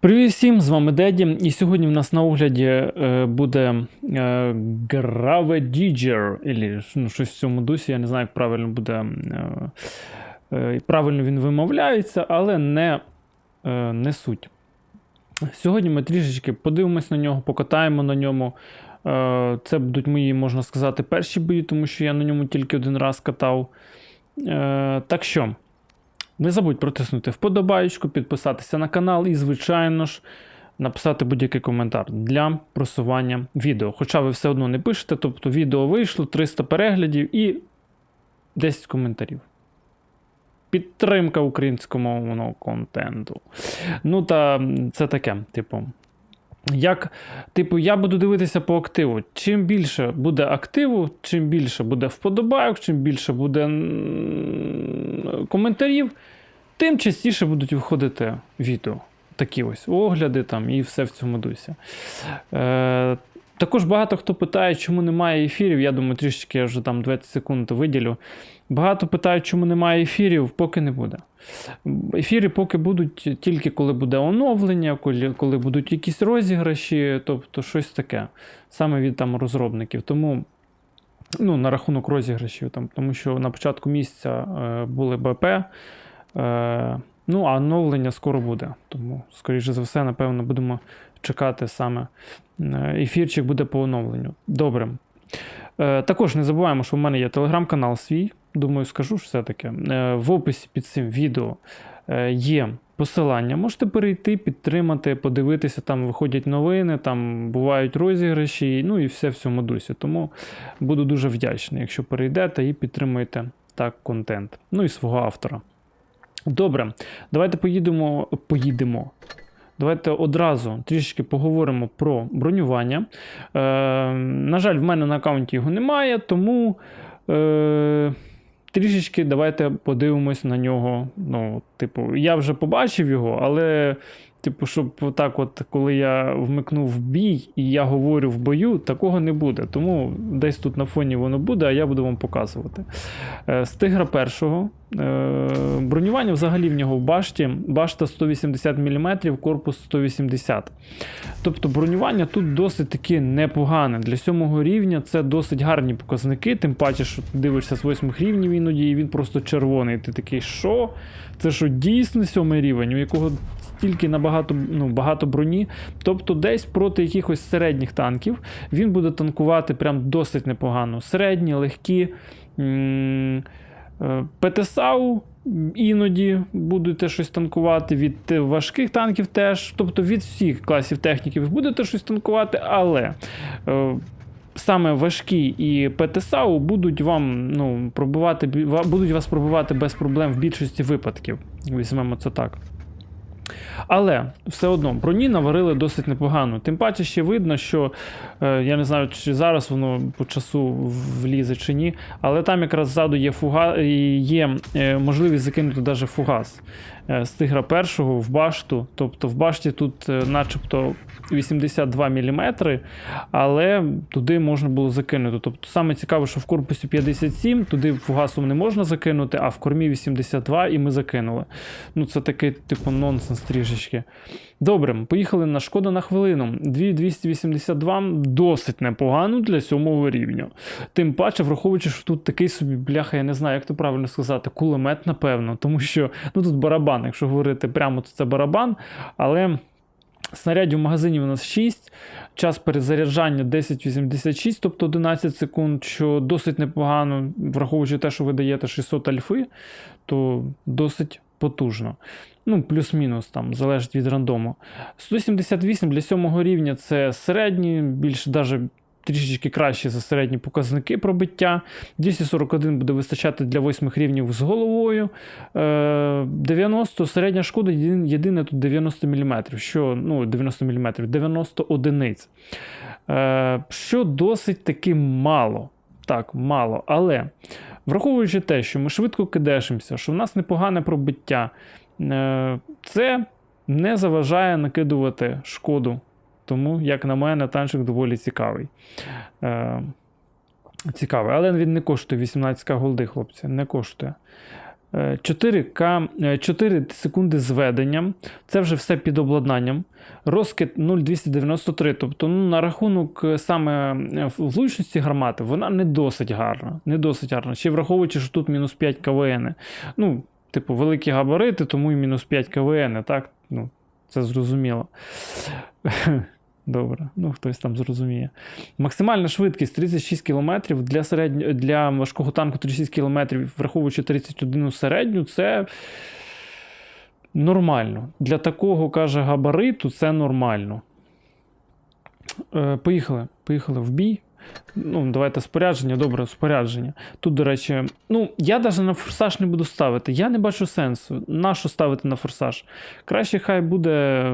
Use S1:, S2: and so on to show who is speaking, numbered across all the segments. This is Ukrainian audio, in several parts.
S1: Привіт всім, з вами Деді. І сьогодні в нас на огляді е, буде е, Gravediger, або ну, щось в цьому дусі, я не знаю, як правильно буде. Е, правильно він вимовляється, але не, не суть. Сьогодні ми трішечки подивимось на нього, покатаємо на ньому. Це будуть мої, можна сказати, перші бої, тому що я на ньому тільки один раз катав. Так що. Не забудь протиснути вподобаєчку, підписатися на канал і, звичайно ж, написати будь-який коментар для просування відео. Хоча ви все одно не пишете, тобто відео вийшло, 300 переглядів і 10 коментарів. Підтримка українськомовного контенту. Ну, та це таке, типу. Як, типу, я буду дивитися по активу. Чим більше буде активу, чим більше буде вподобайок, чим більше буде коментарів, тим частіше будуть виходити відео. Такі ось огляди там і все в цьому дусі. Е, також багато хто питає, чому немає ефірів. Я думаю, трішечки я вже там 20 секунд виділю. Багато питають, чому немає ефірів, поки не буде. Ефіри поки будуть тільки коли буде оновлення, коли, коли будуть якісь розіграші, тобто щось таке, саме від там розробників. Тому ну, на рахунок розіграшів, там, тому що на початку місяця е, були БП. Е, ну, а оновлення скоро буде. Тому, скоріше за все, напевно, будемо чекати саме е, ефірчик буде по оновленню. Добре. Е, також не забуваємо, що в мене є телеграм-канал свій. Думаю, скажу все-таки. Е, в описі під цим відео є посилання. Можете перейти, підтримати, подивитися, там виходять новини, там бувають розіграші, ну і все в цьому дусі. Тому буду дуже вдячний, якщо перейдете і підтримуєте так контент. Ну і свого автора. Добре, давайте поїдемо. поїдемо. Давайте одразу трішечки поговоримо про бронювання. Е, На жаль, в мене на аккаунті його немає, тому е, трішечки давайте подивимось на нього. Ну, типу, я вже побачив його, але. Типу, щоб так, от, коли я вмикнув бій і я говорю в бою, такого не буде. Тому десь тут на фоні воно буде, а я буду вам показувати. Е, З тигра першого. е, Бронювання взагалі в нього в башті. Башта 180 мм, корпус 180 Тобто бронювання тут досить таки непогане. Для сьомого рівня це досить гарні показники, тим паче, що ти дивишся з восьмих рівнів іноді, і він просто червоний. Ти такий, що? Це що дійсно сьомий рівень, у якого стільки набагато ну, багато броні. Тобто, десь проти якихось середніх танків він буде танкувати прям досить непогано. Середні, легкі. е, ПТСАУ іноді будете щось танкувати, від важких танків теж, тобто від всіх класів техніки ви будете щось танкувати, але. е, Саме важкі і ПТСАУ будуть вам ну, пробувати, будуть вас пробувати без проблем в більшості випадків. Візьмемо це так. Але все одно броні наварили досить непогано. Тим паче ще видно, що е, я не знаю, чи зараз воно по часу влізе чи ні, але там якраз ззаду є фуга, є е, можливість закинути навіть фугас з тигра першого в башту. Тобто в башті тут е, начебто 82 мм, але туди можна було закинути. Тобто саме цікаве, що в корпусі 57, туди фугасом не можна закинути, а в кормі 82 і ми закинули. Ну це такий типу нонсенс трішечки. Добре, поїхали на шкода на хвилину. 2282 досить непогано для сьомого рівня. Тим паче, враховуючи, що тут такий собі бляха, я не знаю, як то правильно сказати, кулемет, напевно, тому що ну тут барабан, якщо говорити прямо, то це барабан, але. Снарядів в магазині у нас 6, час перезаряджання 10,86, тобто 11 секунд, що досить непогано, враховуючи те, що ви даєте 600 альфи, то досить потужно. Ну, плюс-мінус, там, залежить від рандому. 178 для 7 рівня це середній, більш даже трішечки краще за середні показники пробиття. 241 буде вистачати для 8 рівнів з головою. Е, 90 середня шкода, єдине тут 90 мм, що ну, 90 мм, 90 одиниць. Е, що досить таки мало. Так, мало. Але враховуючи те, що ми швидко кидешимося, що в нас непогане пробиття, е, це не заважає накидувати шкоду. Тому, як на мене, танчик доволі цікавий. Е, цікавий. Але він не коштує 18к голди, хлопці. Не коштує. Е, 4К, е, 4 секунди зведення. Це вже все під обладнанням. Розкид 0,293. Тобто, ну, на рахунок е, саме е, влучності гармати, вона не досить гарна. Не досить гарна. Ще враховуючи, що тут мінус 5 КВН. Ну, типу, великі габарити, тому і мінус 5 КВН, так? Ну, це зрозуміло. Добре, ну хтось там зрозуміє. Максимальна швидкість 36 км для середньо, для важкого танку 36 км, враховуючи 31 середню, це нормально. Для такого, каже, габариту це нормально. Е, поїхали. Поїхали в бій. Ну, давайте спорядження, добре, спорядження. Тут, до речі, ну, я навіть на форсаж не буду ставити. Я не бачу сенсу. Нащо ставити на форсаж? Краще хай буде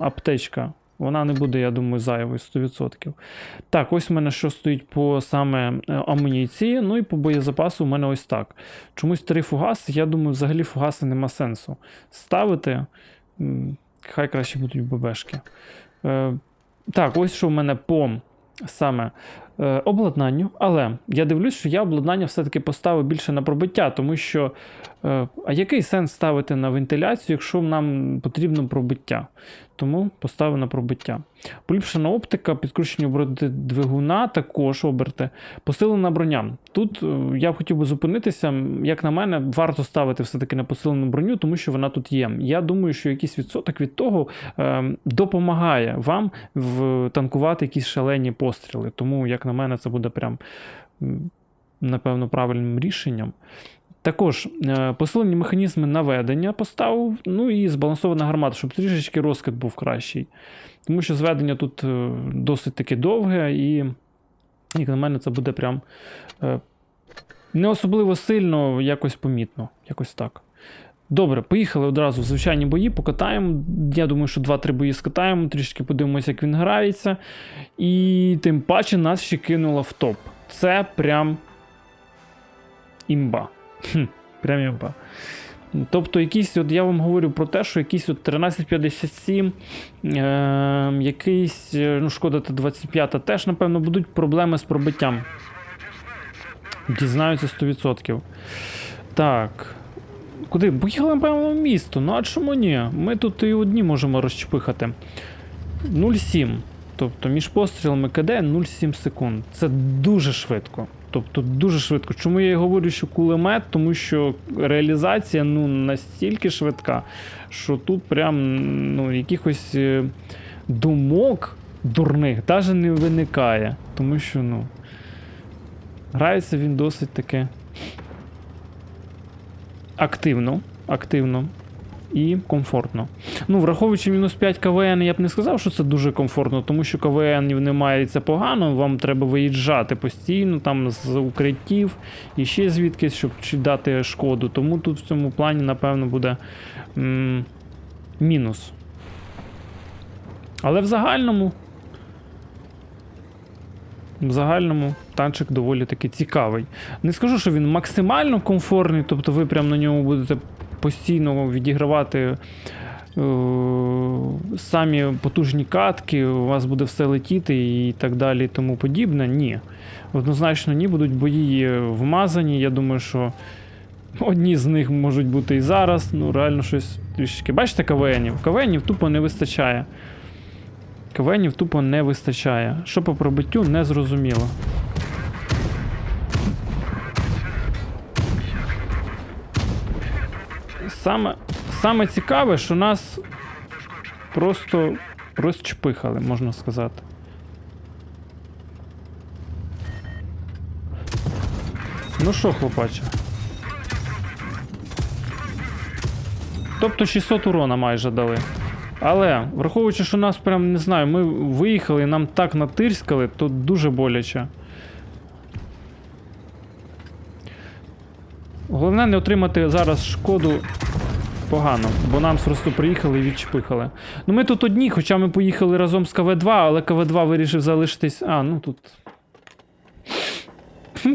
S1: аптечка. Вона не буде, я думаю, зайвою 100%. Так, ось у мене що стоїть по саме е, амуніції. Ну і по боєзапасу у мене ось так. Чомусь три фугаси, я думаю, взагалі фугаси нема сенсу ставити. Хай краще будуть ББшки. Е, так, ось що в мене по саме е, обладнанню. Але я дивлюсь, що я обладнання все-таки поставив більше на пробиття, тому що. Е, а який сенс ставити на вентиляцію, якщо нам потрібно пробиття? Тому поставив на пробиття. Поліпшена оптика, підкручення оберти двигуна, також оберти. Посилена броня. Тут е, я б хотів би зупинитися. Як на мене, варто ставити все-таки на посилену броню, тому що вона тут є. Я думаю, що якийсь відсоток від того е, допомагає вам танкувати якісь шалені постріли. Тому, як на мене, це буде прям, напевно, правильним рішенням. Також е, посилені механізми наведення поставив, ну і збалансована гармата, щоб трішечки розкид був кращий. Тому що зведення тут е, досить таки довге, і, як на мене, це буде прям е, не особливо сильно, якось помітно. Якось так. Добре, поїхали одразу в звичайні бої, покатаємо. Я думаю, що 2-3 бої скатаємо, трішки подивимося, як він грається. І тим паче нас ще кинуло в топ. Це прям імба. Хм, прям імба. Тобто, якийсь, от я вам говорю про те, що якийсь от 1357, е, якийсь, ну, шкода Т-25 теж, напевно, будуть проблеми з пробиттям. Дізнаються 100%. Так. Куди? Поїхали, напевно, в місто. Ну а чому ні? Ми тут і одні можемо розчпихати. 0,7. Тобто між пострілами КД 0,7 секунд. Це дуже швидко. Тобто дуже швидко. Чому я і говорю, що кулемет? Тому що реалізація ну, настільки швидка, що тут прям ну, якихось е, думок дурних навіть не виникає. Тому що, ну. Грається він досить таки активно. активно. І комфортно. Ну, враховуючи мінус 5 КВН, я б не сказав, що це дуже комфортно, тому що КВН немає і це погано, вам треба виїжджати постійно там з укриттів і ще звідкись, щоб дати шкоду. Тому тут в цьому плані, напевно, буде м- мінус. Але в загальному. В загальному танчик доволі таки цікавий. Не скажу, що він максимально комфортний, тобто ви прямо на ньому будете постійно відігравати е, самі потужні катки, у вас буде все летіти і так далі, і тому подібне. Ні. Однозначно, ні, будуть бої вмазані. Я думаю, що одні з них можуть бути і зараз. Ну, реально щось трішки. Бачите, КВНів? КВНів тупо не вистачає. КВНів тупо не вистачає. Що по пробиттю, не зрозуміло. Саме, саме цікаве, що нас просто розчпихали, можна сказати. Ну що, хлопаче? Тобто 600 урона майже дали. Але, враховуючи, що нас прям не знаю, ми виїхали і нам так натирскали, то дуже боляче. Головне не отримати зараз шкоду погано, бо нам просто приїхали і відчпихали. Ну ми тут одні, хоча ми поїхали разом з КВ2, але КВ2 вирішив залишитись. А, ну тут.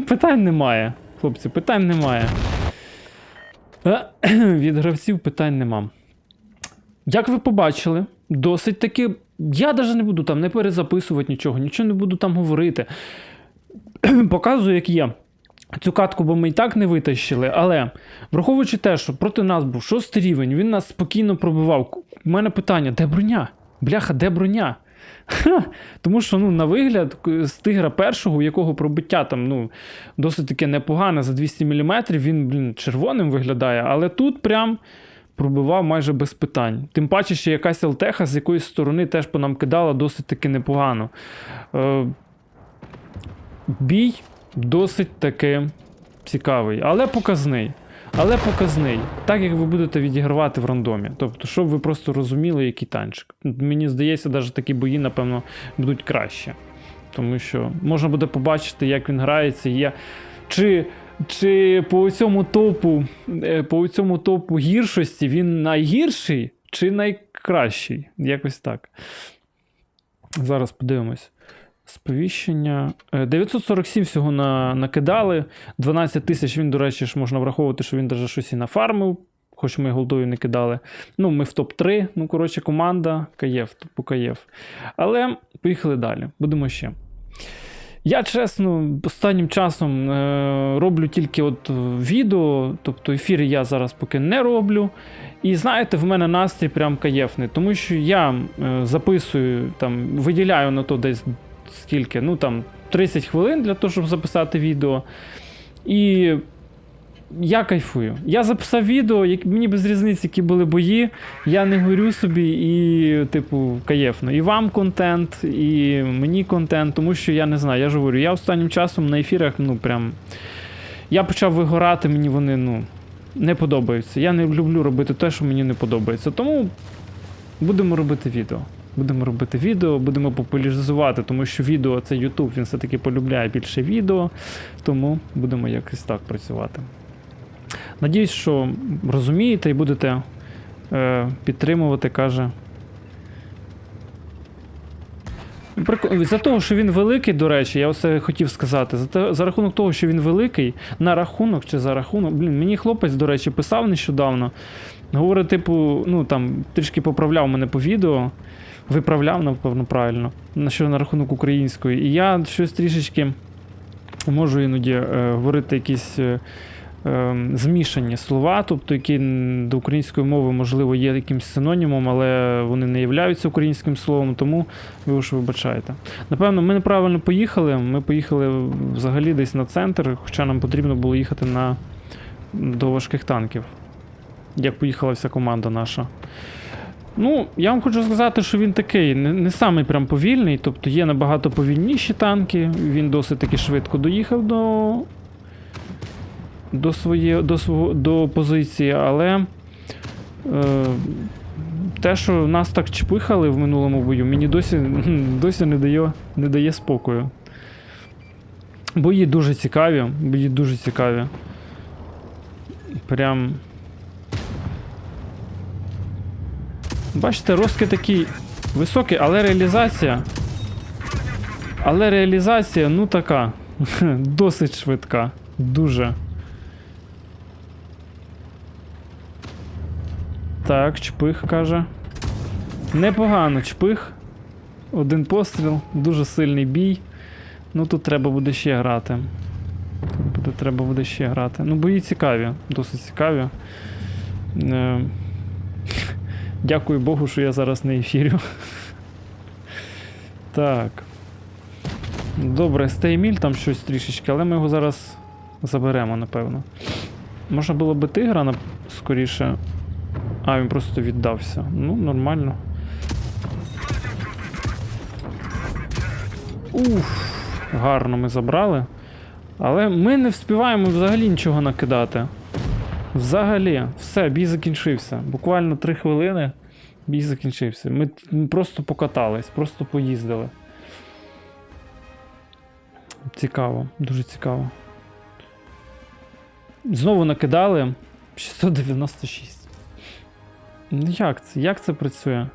S1: Питань немає, хлопці, питань немає. Е, Від гравців питань нема. Як ви побачили, досить таки. Я навіть не буду там не перезаписувати нічого, нічого не буду там говорити. Показую, як є. Цю катку би ми і так не витащили, але враховуючи те, що проти нас був шостий рівень, він нас спокійно пробивав. У мене питання: де броня? Бляха, де броня? Ха! Тому що ну, на вигляд з тигра першого, у якого пробиття там ну, досить таке непогане за 200 мм, він блін, червоним виглядає, але тут прям пробивав майже без питань. Тим паче, ще якась ЛТХ з якоїсь сторони теж по нам кидала досить таки непогано. Е, бій досить таки цікавий, але показний. Але показний, так як ви будете відігравати в рандомі. Тобто, щоб ви просто розуміли, який танчик. Мені здається, навіть такі бої, напевно, будуть краще. Тому що можна буде побачити, як він грається. Я... Чи, чи по цьому топу, е, по цьому топу гіршості він найгірший чи найкращий? Якось так. Зараз подивимось. Сповіщення. Е, 947 всього на, накидали. 12 тисяч він, до речі, ж можна враховувати, що він даже щось і нафармив, хоч ми голдою не кидали. Ну, ми в топ-3. Ну, коротше, команда Каєв, типу Каєв. Але поїхали далі. Будемо ще. Я чесно, останнім часом е, роблю тільки от е, відео, тобто ефіри я зараз поки не роблю. І знаєте, в мене настрій прям каєфний, тому що я е, записую, там, виділяю на то десь скільки, ну там 30 хвилин для того, щоб записати відео. І я кайфую. Я записав відео, як, мені без різниці, які були бої. Я не горю собі і, типу, каєфно. І вам контент, і мені контент, тому що я не знаю, я ж говорю, я останнім часом на ефірах, ну прям. Я почав вигорати, мені вони, ну, не подобаються. Я не люблю робити те, що мені не подобається. Тому будемо робити відео. Будемо робити відео, будемо популяризувати, тому що відео це YouTube, він все-таки полюбляє більше відео, тому будемо якось так працювати. Надіюсь, що розумієте і будете е, підтримувати, каже. За того, що він великий, до речі, я оце хотів сказати. За, те, за рахунок того, що він великий, на рахунок чи за рахунок. Блін, мені хлопець, до речі, писав нещодавно. Говорить, типу, ну там трішки поправляв мене по відео, виправляв, напевно, правильно, на що на рахунок української. І я щось трішечки можу іноді е, говорити якісь. Е, е, змішані слова, тобто які до української мови, можливо, є якимось синонімом, але вони не являються українським словом, тому ви уж вибачаєте. Напевно, ми неправильно поїхали. Ми поїхали взагалі десь на центр, хоча нам потрібно було їхати на, до важких танків, як поїхала вся команда наша. Ну, я вам хочу сказати, що він такий, не, не самий прям повільний, тобто є набагато повільніші танки. Він досить таки швидко доїхав до до, своє, до, свого, до позиції, але е, те, що нас так чпихали в минулому бою, мені досі, досі не, дає, не дає спокою. Бої дуже цікаві, бої дуже цікаві. Прям. Бачите, розки такі високі, але реалізація. Але реалізація, ну така. Досить швидка. Дуже. Так, чпих каже. Непогано чпих. Один постріл, дуже сильний бій. Ну тут треба буде ще грати. Тут буде, треба буде ще грати. Ну, бої цікаві, досить цікаві. Е, Дякую Богу, що я зараз не ефірю. Так. Добре, стейміль там щось трішечки, але ми його зараз заберемо, напевно. Можна було би тигра на... скоріше. А, він просто віддався. Ну, нормально. Уф, гарно ми забрали. Але ми не вспіваємо взагалі нічого накидати. Взагалі, все, бій закінчився. Буквально 3 хвилини. Бій закінчився. Ми просто покатались, просто поїздили. Цікаво, дуже цікаво. Знову накидали 696. Ну як це? Як це працює?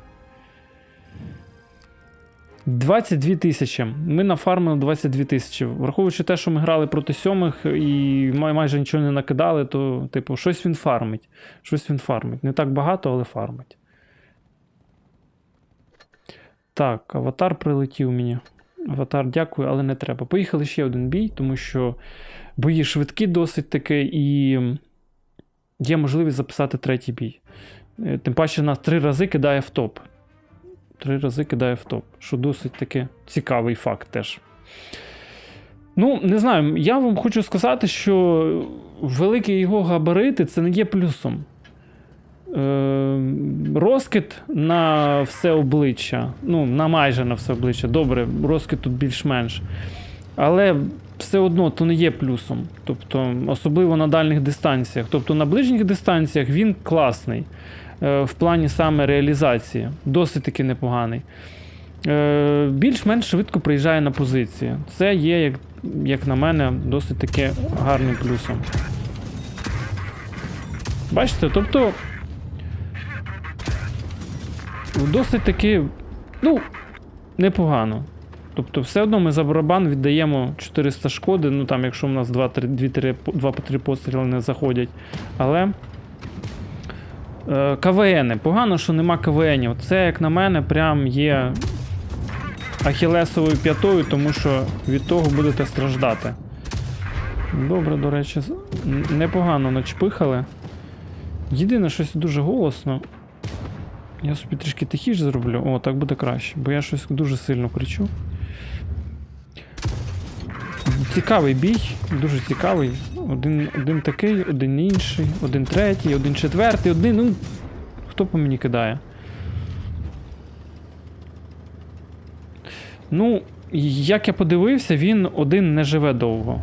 S1: 22 тисячі. Ми нафармили 22 тисячі. Враховуючи те, що ми грали проти сьомих і май- майже нічого не накидали, то, типу, щось він фармить. Щось він фармить. Не так багато, але фармить. Так, аватар прилетів мені. Аватар, дякую, але не треба. Поїхали ще один бій, тому що бої швидкі досить таки, і є можливість записати третій бій. Е, Тим паче нас три рази кидає в топ. Три рази кидає в топ, що досить таки цікавий факт теж. Ну, не знаю, я вам хочу сказати, що великі його габарити це не є плюсом. Е, розкид на все обличчя. Ну, на майже на все обличчя. Добре, розкид тут більш-менш. Але все одно то не є плюсом. Тобто, особливо на дальніх дистанціях. Тобто на ближніх дистанціях він класний. Е, в плані саме реалізації. Досить таки непоганий. Е, більш-менш швидко приїжджає на позиції. Це є, як, як на мене, досить таки гарним плюсом. Бачите, тобто. Досить таки, ну, непогано. Тобто, все одно ми за барабан віддаємо 400 шкоди, ну там, якщо в нас 2-3 постріли не заходять. Але. Е, КВН. Погано, що нема КВНів. Це, як на мене, прям є ахілесовою п'ятою, тому що від того будете страждати. Добре, до речі, непогано начпихали. Єдине, щось дуже голосно. Я собі трішки тихіше зроблю. О, так буде краще, бо я щось дуже сильно кричу. Цікавий бій, дуже цікавий. Один, один такий, один інший, один третій, один четвертий, один. Ну, хто по мені кидає? Ну, як я подивився, він один не живе довго.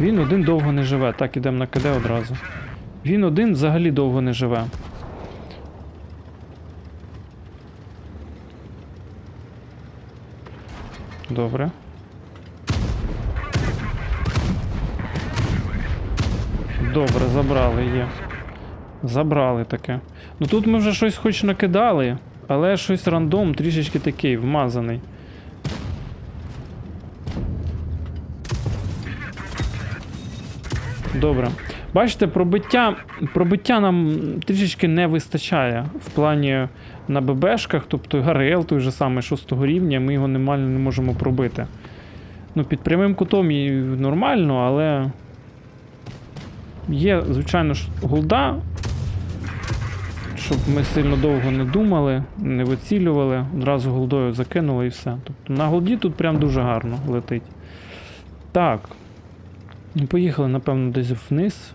S1: Він один довго не живе. Так, ідемо на КД одразу. Він один взагалі довго не живе. Добре. Добре, забрали є. Забрали таке. Ну тут ми вже щось хоч накидали, але щось рандом трішечки такий вмазаний. Добре. Бачите, пробиття, пробиття нам трішечки не вистачає в плані на ББшках, тобто ГРЛ той же самий 6 рівня, ми його нормально не можемо пробити. Ну, під прямим кутом і нормально, але є, звичайно ж, голда, щоб ми сильно довго не думали, не вицілювали, одразу голдою закинули і все. Тобто на голді тут прям дуже гарно летить. Так. Поїхали, напевно, десь вниз.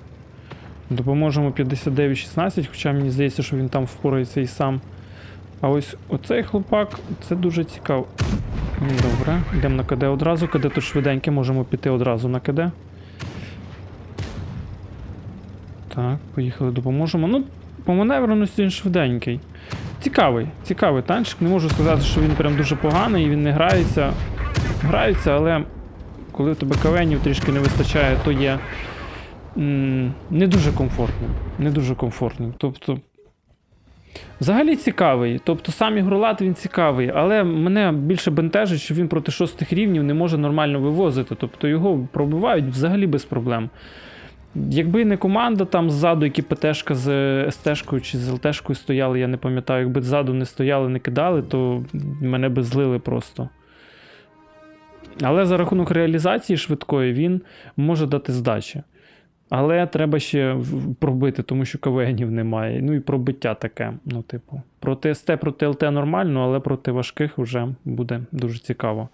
S1: Допоможемо 59-16, хоча мені здається, що він там впорається і сам. А ось оцей хлопак, це дуже цікаво. Ну, Добре, йдемо на КД одразу. КД тут швиденьке, можемо піти одразу на КД. Так, поїхали, допоможемо. Ну, по маневреності він швиденький. Цікавий, цікавий танчик. Не можу сказати, що він прям дуже поганий і він не грається. Грається, але коли в тебе кавенів трішки не вистачає, то є не дуже комфортним. Не дуже комфортним. Тобто. Взагалі цікавий. Тобто сам ігролад він цікавий, але мене більше бентежить, що він проти шостих рівнів не може нормально вивозити. Тобто його пробивають взагалі без проблем. Якби не команда там ззаду, які ПТшка з СТшкою чи з ЛТшкою стояли, я не пам'ятаю, якби ззаду не стояли, не кидали, то мене би злили просто. Але за рахунок реалізації швидкої він може дати здачі. Але треба ще пробити, тому що КВНів немає. Ну і пробиття таке. Ну, типу, проти СТ, проти ЛТ нормально, але проти важких вже буде дуже цікаво.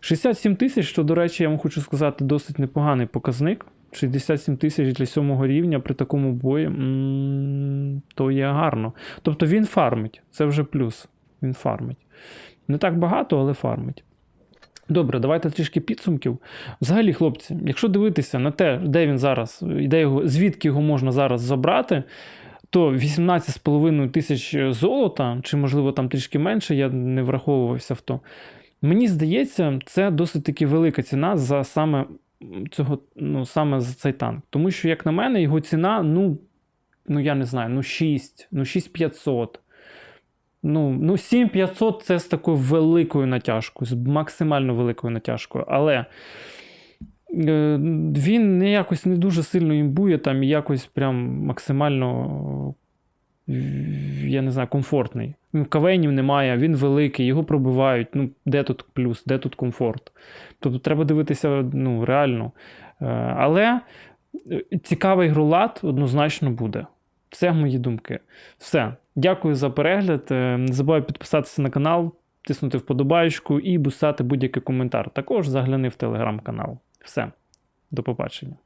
S1: 67 тисяч, що, до речі, я вам хочу сказати, досить непоганий показник. 67 тисяч для сьомого рівня при такому бої, то є гарно. Тобто він фармить, це вже плюс. Він фармить. Не так багато, але фармить. Добре, давайте трішки підсумків. Взагалі, хлопці, якщо дивитися на те, де він зараз, і де його, звідки його можна зараз забрати, то 18,5 тисяч золота, чи можливо там трішки менше, я не враховувався в то. Мені здається, це досить таки велика ціна за саме цього, ну, саме за цей танк. Тому що, як на мене, його ціна, ну, ну я не знаю, ну 6, ну 6500. Ну, ну 7500 це з такою великою натяжкою, з максимально великою натяжкою. Але е, він не якось не дуже сильно імбує там якось прям максимально я не знаю, комфортний. Ну, Кавенів немає, він великий, його пробивають. Ну, де тут плюс, де тут комфорт? Тобто треба дивитися ну, реально. Е, Але е, цікавий грулат однозначно буде. Це мої думки. Все. Дякую за перегляд. Е, Не забувай підписатися на канал, тиснути вподобайку і бустати будь-який коментар. Також загляни в телеграм-канал. Все. До побачення.